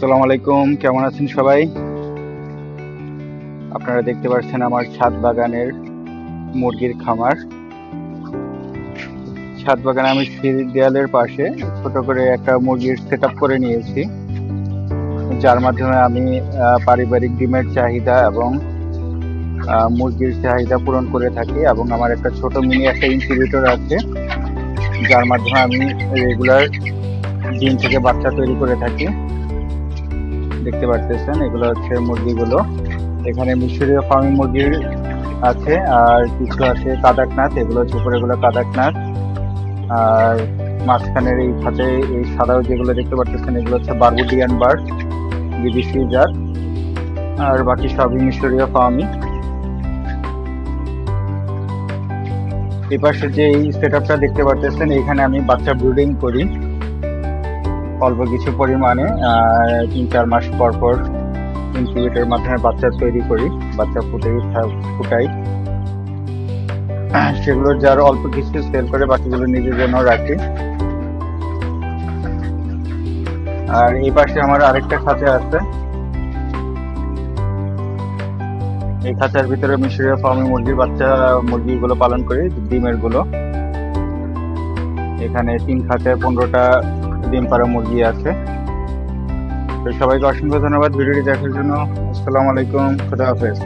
আসসালামু আলাইকুম, কেমন আছেন সবাই? আপনারা দেখতে পাচ্ছেন আমার ছাদ বাগানের মুরগির খামার। ছাদ বাগানে আমি সিঁড়ির দেয়ালের পাশে ছোট করে একটা মুরগির সেট করে নিয়েছি। যার মাধ্যমে আমি পারিবারিক ডিমের চাহিদা এবং মুরগির চাহিদা পূরণ করে থাকি এবং আমার একটা ছোট মিনি একটা ইনকিউবেটর আছে। যার মাধ্যমে আমি রেগুলার ডিম থেকে বাচ্চা তৈরি করে থাকি। দেখতে পারতেছেন, এগুলো হচ্ছে মুরগিগুলো। এখানে মিশরীয় ফার্মি মুরগির আছে, আর কিছু আছে কাদাকনাথ, এগুলো হচ্ছে উপরে এগুলো কাদাকনাথ। আর মাঝখানের এই খাতে এই সাদাও যেগুলো দেখতে পারতেছেন, এগুলো হচ্ছে বারবুডিয়ান বার্ড, বিদেশি জাত। আর বাকি সবই মিশরীয় ফার্মি এপাশে যে এই সেট দেখতে পারতেছেন, এখানে আমি বাচ্চা ব্রুডিং করি। অল্প কিছু পরিমাণে তিন চার মাস পর পর ইনকিউবেটরের মাধ্যমে বাচ্চা তৈরি করি, বাচ্চা ফুটে ফুটাই। সেগুলো যার অল্প কিছু সেল করে বাকিগুলো নিজের জন্য রাখি। আর এই পাশে আমার আরেকটা খাঁচা আছে। এই খাঁচার ভিতরে মিশরীয় ফার্মি মুরগির বাচ্চা, মুরগিগুলো পালন করি, ডিমেরগুলো এখানে তিন খাঁচায় পনেরোটা ডিম পাড়া মুরগি আছে। তো সবাইকে অসংখ্য ধন্যবাদ ভিডিওটি দেখার জন্য। আসসালামু আলাইকুম, খুদা হাফেজ।